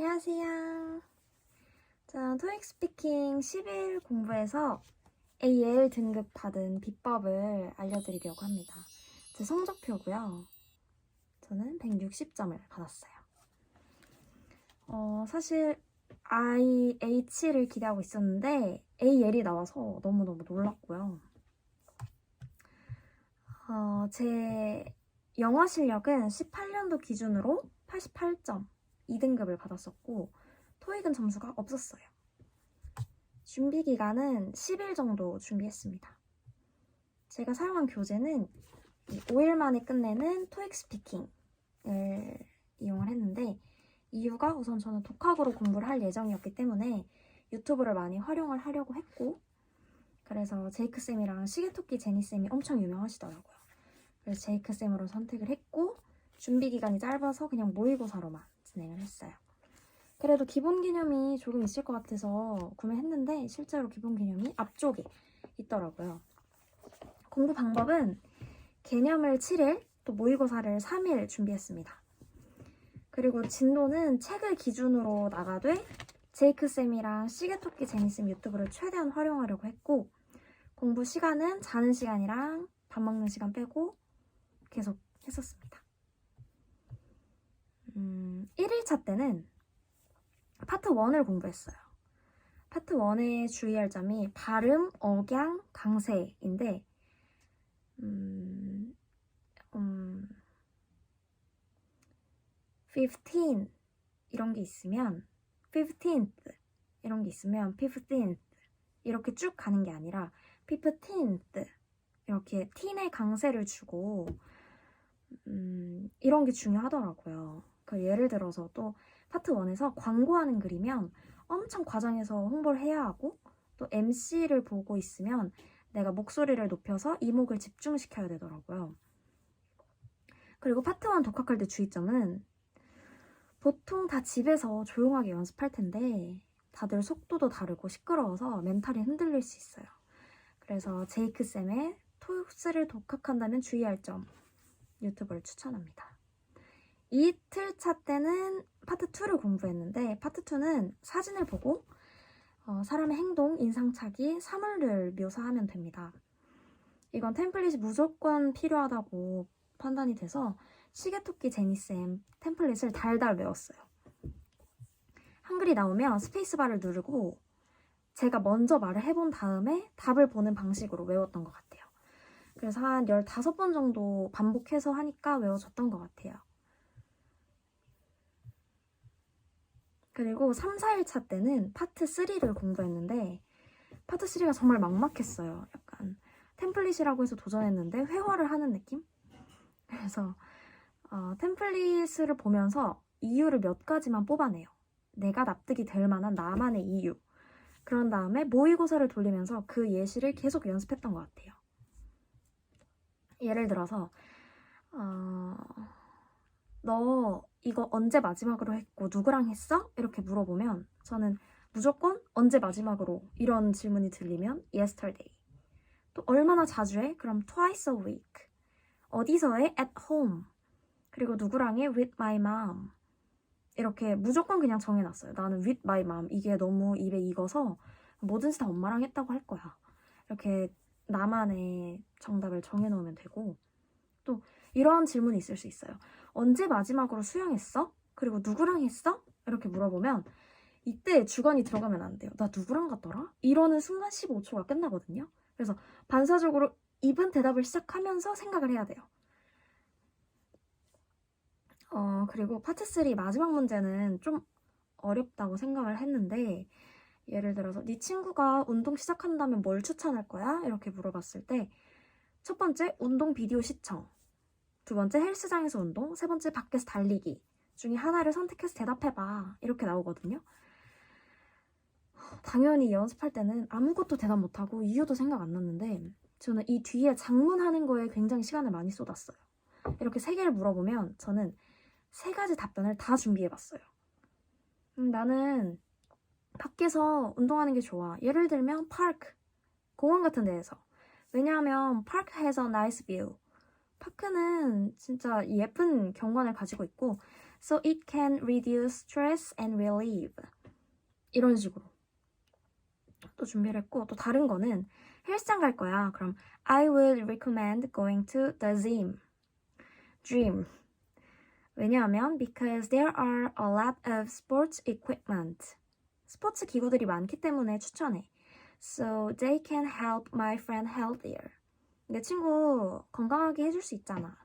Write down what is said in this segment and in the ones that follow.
안녕하세요. 저는 토익 스피킹 10일 공부에서 AL 등급 받은 비법을 알려드리려고 합니다. 제 성적표고요. 저는 160점을 받았어요. 어, 사실 IH를 기대하고 있었는데 AL이 나와서 너무너무 놀랐고요. 어, 제 영어 실력은 18년도 기준으로 88점 2등급을 받았었고 토익은 점수가 없었어요. 준비 기간은 10일 정도 준비했습니다. 제가 사용한 교재는 5일 만에 끝내는 토익 스피킹을 이용을 했는데 이유가 우선 저는 독학으로 공부를 할 예정이었기 때문에 유튜브를 많이 활용을 하려고 했고 그래서 제이크 쌤이랑 시계토끼 제니 쌤이 엄청 유명하시더라고요. 그래서 제이크 쌤으로 선택을 했고 준비 기간이 짧아서 그냥 모의고사로만 진행을 했어요. 그래도 기본 개념이 조금 있을 것 같아서 구매했는데 실제로 기본 개념이 앞쪽에 있더라고요. 공부 방법은 개념을 7일, 또 모의고사를 3일 준비했습니다. 그리고 진도는 책을 기준으로 나가되 제이크 쌤이랑 시계토끼 제니쌤 유튜브를 최대한 활용하려고 했고 공부 시간은 자는 시간이랑 밥 먹는 시간 빼고 계속 했었습니다. 음, 1일차 때는 파트 1을 공부했어요. 파트 1에 주의할 점이 발음, 억양, 강세인데 음, 음, 15 이런 게 있으면 15th 이런 게 있으면 15th 이렇게 쭉 가는 게 아니라 15th 이렇게 teen의 강세를 주고 음, 이런 게 중요하더라고요. 그 예를 들어서 또 파트 1에서 광고하는 글이면 엄청 과장해서 홍보를 해야 하고 또 MC를 보고 있으면 내가 목소리를 높여서 이목을 집중시켜야 되더라고요. 그리고 파트 1 독학할 때 주의점은 보통 다 집에서 조용하게 연습할 텐데 다들 속도도 다르고 시끄러워서 멘탈이 흔들릴 수 있어요. 그래서 제이크 쌤의 토익스를 독학한다면 주의할 점 유튜브를 추천합니다. 이틀 차 때는 파트 2를 공부했는데 파트 2는 사진을 보고 어, 사람의 행동, 인상착의, 사물을 묘사하면 됩니다. 이건 템플릿이 무조건 필요하다고 판단이 돼서 시계토끼 제니쌤 템플릿을 달달 외웠어요. 한글이 나오면 스페이스바를 누르고 제가 먼저 말을 해본 다음에 답을 보는 방식으로 외웠던 것 같아요. 그래서 한 15번 정도 반복해서 하니까 외워졌던 것 같아요. 그리고 3, 4일차 때는 파트 3를 공부했는데 파트 3가 정말 막막했어요. 약간 템플릿이라고 해서 도전했는데 회화를 하는 느낌? 그래서 어, 템플릿을 보면서 이유를 몇 가지만 뽑아내요. 내가 납득이 될 만한 나만의 이유. 그런 다음에 모의고사를 돌리면서 그 예시를 계속 연습했던 것 같아요. 예를 들어서 어, 너 이거 언제 마지막으로 했고 누구랑 했어? 이렇게 물어보면 저는 무조건 언제 마지막으로 이런 질문이 들리면 yesterday. 또 얼마나 자주 해? 그럼 twice a week. 어디서 해? at home. 그리고 누구랑 해? with my mom. 이렇게 무조건 그냥 정해놨어요. 나는 with my mom. 이게 너무 입에 익어서 뭐든지 다 엄마랑 했다고 할 거야. 이렇게 나만의 정답을 정해놓으면 되고 또 이러한 질문이 있을 수 있어요. 언제 마지막으로 수영했어? 그리고 누구랑 했어? 이렇게 물어보면 이때 주관이 들어가면 안 돼요. 나 누구랑 갔더라? 이러는 순간 15초가 끝나거든요. 그래서 반사적으로 입은 대답을 시작하면서 생각을 해야 돼요. 어, 그리고 파트 3 마지막 문제는 좀 어렵다고 생각을 했는데 예를 들어서 네 친구가 운동 시작한다면 뭘 추천할 거야? 이렇게 물어봤을 때 첫 번째 운동 비디오 시청 두 번째 헬스장에서 운동 세 번째 밖에서 달리기 중에 하나를 선택해서 대답해봐 이렇게 나오거든요 당연히 연습할 때는 아무것도 대답 못하고 이유도 생각 안 났는데 저는 이 뒤에 장문하는 거에 굉장히 시간을 많이 쏟았어요 이렇게 세 개를 물어보면 저는 세 가지 답변을 다 준비해봤어요 음, 나는 밖에서 운동하는 게 좋아. 예를 들면 파크, 공원 같은 데에서. 왜냐하면 파크 has a nice view. 파크는 진짜 예쁜 경관을 가지고 있고 so it can reduce stress and relieve. 이런 식으로 또 준비를 했고 또 다른 거는 헬스장 갈 거야. 그럼 I would recommend going to the gym. gym. 왜냐하면 because there are a lot of sports equipment. 스포츠 기구들이 많기 때문에 추천해. So they can help my friend healthier. 내 친구 건강하게 해줄 수 있잖아.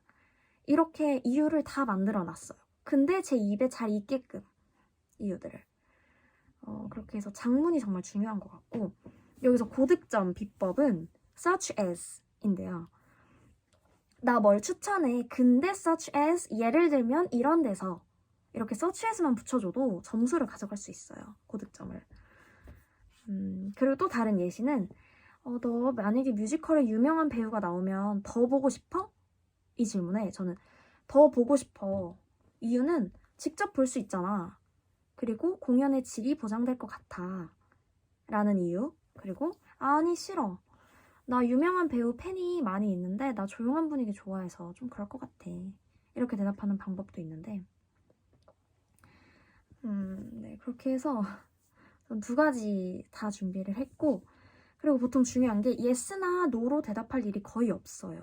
이렇게 이유를 다 만들어 놨어요. 근데 제 입에 잘 있게끔 이유들을. 어, 그렇게 해서 장문이 정말 중요한 것 같고 여기서 고득점 비법은 such as 인데요. 나 뭘 추천해. 근데 such as 예를 들면 이런 데서 이렇게 such as만 붙여줘도 점수를 가져갈 수 있어요. 고득점을. 음, 그리고 또 다른 예시는 어, 너 만약에 뮤지컬에 유명한 배우가 나오면 더 보고 싶어? 이 질문에 저는 더 보고 싶어. 이유는 직접 볼 수 있잖아. 그리고 공연의 질이 보장될 것 같아. 라는 이유. 그리고 아니 싫어. 나 유명한 배우 팬이 많이 있는데 나 조용한 분위기 좋아해서 좀 그럴 것 같아. 이렇게 대답하는 방법도 있는데 음, 네, 그렇게 해서 전두 가지 다 준비를 했고 그리고 보통 중요한 게 yes나 no로 대답할 일이 거의 없어요.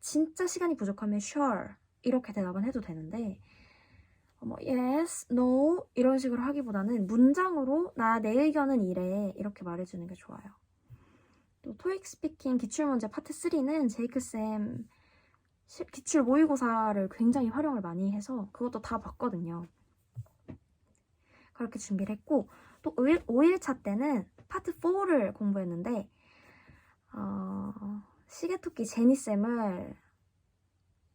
진짜 시간이 부족하면 sure 이렇게 대답은 해도 되는데 어, 뭐 yes, no 이런 식으로 하기보다는 문장으로 나 내 의견은 이래 이렇게 말해주는 게 좋아요. 또 토익 스피킹 기출문제 파트 3는 제이크 쌤 시- 기출 모의고사를 굉장히 활용을 많이 해서 그것도 다 봤거든요. 그렇게 준비를 했고 또 5일, 5일차 때는 파트 4를 공부했는데 어, 시계토끼 제니쌤을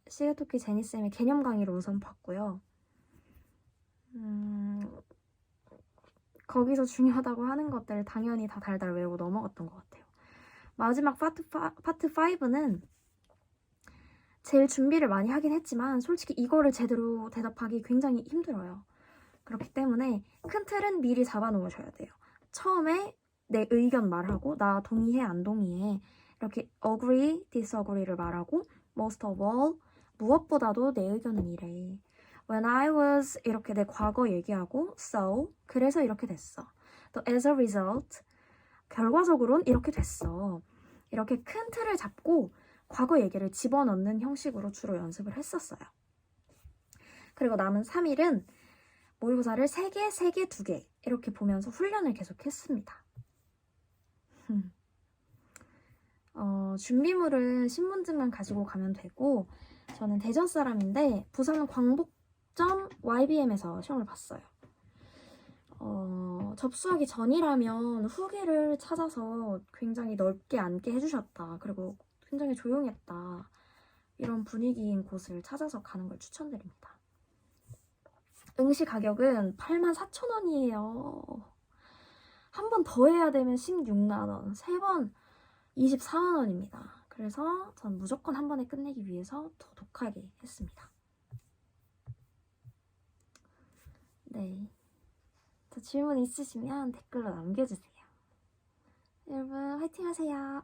시계토끼 제니쌤의 개념 강의를 우선 봤고요. 음, 거기서 중요하다고 하는 것들 당연히 다 달달 외우고 넘어갔던 것 같아요. 마지막 파트, 파, 파트 5는 제일 준비를 많이 하긴 했지만 솔직히 이거를 제대로 대답하기 굉장히 힘들어요. 그렇기 때문에 큰 틀은 미리 잡아놓으셔야 돼요. 처음에 내 의견 말하고 나 동의해 안 동의해 이렇게 agree, disagree를 말하고 most of all 무엇보다도 내 의견은 이래. When I was 이렇게 내 과거 얘기하고 so 그래서 이렇게 됐어. 또 as a result 결과적으로는 이렇게 됐어. 이렇게 큰 틀을 잡고 과거 얘기를 집어넣는 형식으로 주로 연습을 했었어요. 그리고 남은 3일은 모의고사를 3개, 3개, 2개 이렇게 보면서 훈련을 계속 했습니다. 어, 준비물은 신분증만 가지고 가면 되고 저는 대전 사람인데 부산 광복점 YBM에서 시험을 봤어요. 어, 접수하기 전이라면 후기를 찾아서 굉장히 넓게 앉게 해주셨다. 그리고 굉장히 조용했다. 이런 분위기인 곳을 찾아서 가는 걸 추천드립니다. 응시 가격은 84,000원이에요. 한 번 더 해야 되면 16만원, 세 번 24만원입니다. 그래서 전 무조건 한 번에 끝내기 위해서 더 독하게 했습니다. 네. 더 질문 있으시면 댓글로 남겨주세요. 여러분, 화이팅 하세요.